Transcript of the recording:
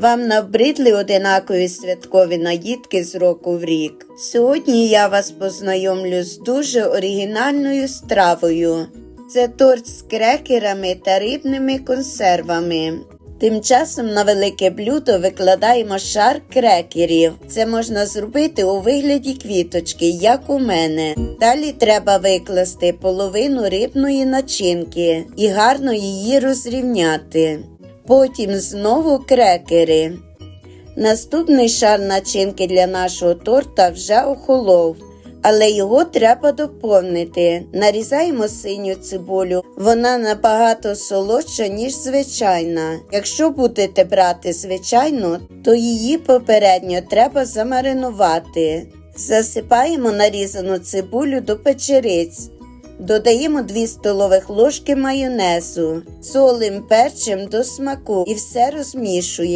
Вам набридли одинакові святкові наїдки з року в рік. Сьогодні я вас познайомлю з дуже оригінальною стравою. Це торт з крекерами та рибними консервами. Тим часом на велике блюдо викладаємо шар крекерів. Це можна зробити у вигляді квіточки, як у мене. Далі треба викласти половину рибної начинки і гарно її розрівняти. Потім знову крекери. Наступний шар начинки для нашого торта вже охолов, але його треба доповнити. Нарізаємо синю цибулю. Вона набагато солодша, ніж звичайна. Якщо будете брати звичайну, то її попередньо треба замаринувати. Засипаємо нарізану цибулю до печериць. Додаємо 2 столових ложки майонезу, солим перчим до смаку і все розмішуємо.